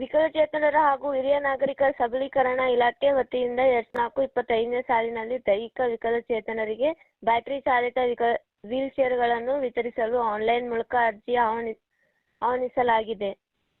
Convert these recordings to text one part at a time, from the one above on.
ವಿಕಲಚೇತನರ ಹಾಗೂ ಹಿರಿಯ ನಾಗರಿಕರ ಸಬಲೀಕರಣ ಇಲಾಖೆ ವತಿಯಿಂದ ಎರಡ್ ನಾಲ್ಕು ಇಪ್ಪತ್ತೈದನೇ ಸಾಲಿನಲ್ಲಿ ದೈಹಿಕ ವಿಕಲಚೇತನರಿಗೆ ಬ್ಯಾಟರಿ ಚಾಲಿತ ವಿಕ, ವೀಲ್ ಚೇರ್ಗಳನ್ನು ವಿತರಿಸಲು ಆನ್ಲೈನ್ ಮೂಲಕ ಅರ್ಜಿ ಆಹ್ವಾನಿ, ಆಹ್ವಾನಿಸಲಾಗಿದೆ.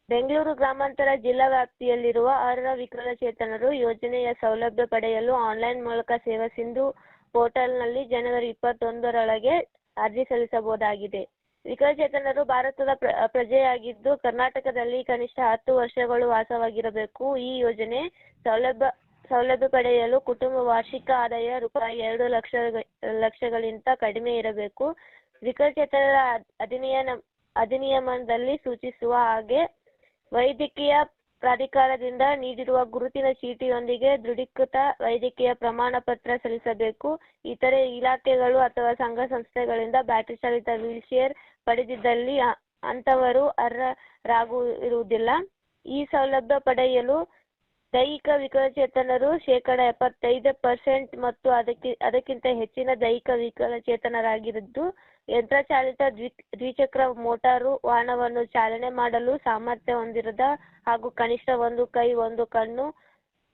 ಬೆಂಗಳೂರು ಗ್ರಾಮಾಂತರ ಜಿಲ್ಲಾ ವ್ಯಾಪ್ತಿಯಲ್ಲಿರುವ ಅರ್ಹ ವಿಕಲಚೇತನರು ಯೋಜನೆಯ ಸೌಲಭ್ಯ ಪಡೆಯಲು ಆನ್ಲೈನ್ ಮೂಲಕ ಸೇವಾ ಸಿಂಧು ಪೋರ್ಟಲ್ನಲ್ಲಿ ಜನವರಿ ಇಪ್ಪತ್ತೊಂದರೊಳಗೆ ಅರ್ಜಿ ಸಲ್ಲಿಸಬಹುದಾಗಿದೆ. ವಿಕಲಚೇತನರು ಭಾರತದ ಪ್ರ, ಪ್ರಜೆಯಾಗಿದ್ದು ಕರ್ನಾಟಕದಲ್ಲಿ ಕನಿಷ್ಠ ಹತ್ತು ವರ್ಷಗಳು ವಾಸವಾಗಿರಬೇಕು. ಈ ಯೋಜನೆ ಸೌಲಭ್ಯ ಸೌಲಭ್ಯ ಪಡೆಯಲು ಕುಟುಂಬ ವಾರ್ಷಿಕ ಆದಾಯ ರೂಪಾಯಿ ಎರಡು ಲಕ್ಷ, ಲಕ್ಷಗಳಿಗಿಂತ ಕಡಿಮೆ ಇರಬೇಕು. ವಿಕಲಚೇತನರ ಅಧಿನಿಯನ ಅಧಿನಿಯಮದಲ್ಲಿ ಸೂಚಿಸುವ ಹಾಗೆ ವೈದ್ಯಕೀಯ ಪ್ರಾಧಿಕಾರದಿಂದ ನೀಡಿರುವ ಗುರುತಿನ ಚೀಟಿಯೊಂದಿಗೆ ದೃಢೀಕೃತ ವೈದ್ಯಕೀಯ ಪ್ರಮಾಣ ಪತ್ರ ಸಲ್ಲಿಸಬೇಕು. ಇತರೆ ಇಲಾಖೆಗಳು ಅಥವಾ ಸಂಘ ಸಂಸ್ಥೆಗಳಿಂದ ಬ್ಯಾಟರಿ ಚಾಲಿತ ವೀಲ್ ಚೇರ್ ಪಡೆದಿದ್ದಲ್ಲಿ ಅಂತವರು ಅರ್ಹರಾಗುವುದಿಲ್ಲ. ಈ ಸೌಲಭ್ಯ ಪಡೆಯಲು ದೈಹಿಕ ವಿಕಲಚೇತನರು ಶೇಕಡ ಎಪ್ಪತ್ತೈದು ಪರ್ಸೆಂಟ್ ಮತ್ತು ಅದಕ್ಕೆ, ಅದಕ್ಕಿಂತ ಹೆಚ್ಚಿನ ದೈಹಿಕ ವಿಕಲಚೇತನರಾಗಿದ್ದು, ಯಂತ್ರಚಾಲಿತ ದ್ವಿ ದ್ವಿಚಕ್ರ ಮೋಟಾರು ವಾಹನವನ್ನು ಚಾಲನೆ ಮಾಡಲು ಸಾಮರ್ಥ್ಯ ಹೊಂದಿರದ ಹಾಗೂ ಕನಿಷ್ಠ ಒಂದು ಕೈ, ಒಂದು ಕಣ್ಣು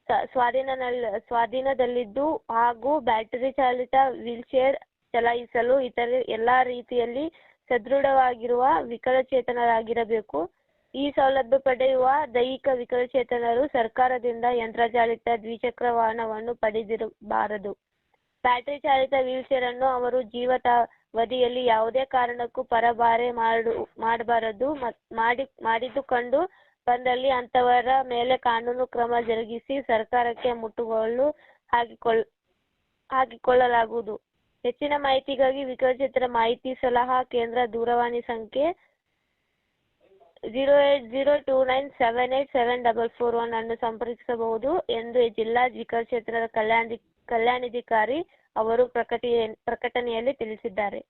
ಸ- ಸ್ವಾಧೀನನಲ್ಲಿ ಸ್ವಾಧೀನದಲ್ಲಿದ್ದು ಹಾಗೂ ಬ್ಯಾಟರಿ ಚಾಲಿತ ವೀಲ್ಚೇರ್ ಚಲಾಯಿಸಲು ಇತರೆ ಎಲ್ಲಾ ರೀತಿಯಲ್ಲಿ ಸದೃಢವಾಗಿರುವ ವಿಕಲಚೇತನರಾಗಿರಬೇಕು. ಈ ಸೌಲಭ್ಯ ಪಡೆಯುವ ದೈಹಿಕ ವಿಕಲಚೇತನರು ಸರ್ಕಾರದಿಂದ ಯಂತ್ರಚಾಲಿತ ದ್ವಿಚಕ್ರ ವಾಹನವನ್ನು ಪಡೆದಿರಬಾರದು. ಬ್ಯಾಟರಿ ಚಾಲಿತ ವೀಲ್ ಚೇರ್ ಅನ್ನು ಅವರು ಜೀವಿತಾವಧಿಯಲ್ಲಿ ಯಾವುದೇ ಕಾರಣಕ್ಕೂ ಪರಭಾರೆ ಮಾಡು, ಮಾಡಬಾರದು ಮಾಡಿ, ಮಾಡಿದುಕೊಂಡು ಕಂಡು ಬಂದಲ್ಲಿ ಅಂತವರ ಮೇಲೆ ಕಾನೂನು ಕ್ರಮ ಜರುಗಿಸಿ ಸರ್ಕಾರಕ್ಕೆ ಮುಟ್ಟುಗೋಲು ಹಾಕಿಕೊಳ್ಳ ಹಾಕಿಕೊಳ್ಳಲಾಗುವುದು. ಹೆಚ್ಚಿನ ಮಾಹಿತಿಗಾಗಿ ವಿಕಲಚೇತರ ಮಾಹಿತಿ ಸಲಹಾ ಕೇಂದ್ರ ದೂರವಾಣಿ ಸಂಖ್ಯೆ zero eight zero two nine seven eight seven double four one ಅನ್ನು ಸಂಪರ್ಕಿಸಬಹುದು ಎಂದು ಜಿಲ್ಲಾ ಕ್ಷೇತ್ರದ ಕಲ್ಯಾಣ ಕಲ್ಯಾಣಾಧಿಕಾರಿ ಅವರು ಪ್ರಕಟಿ ಪ್ರಕಟಣೆಯಲ್ಲಿ ತಿಳಿಸಿದ್ದಾರೆ.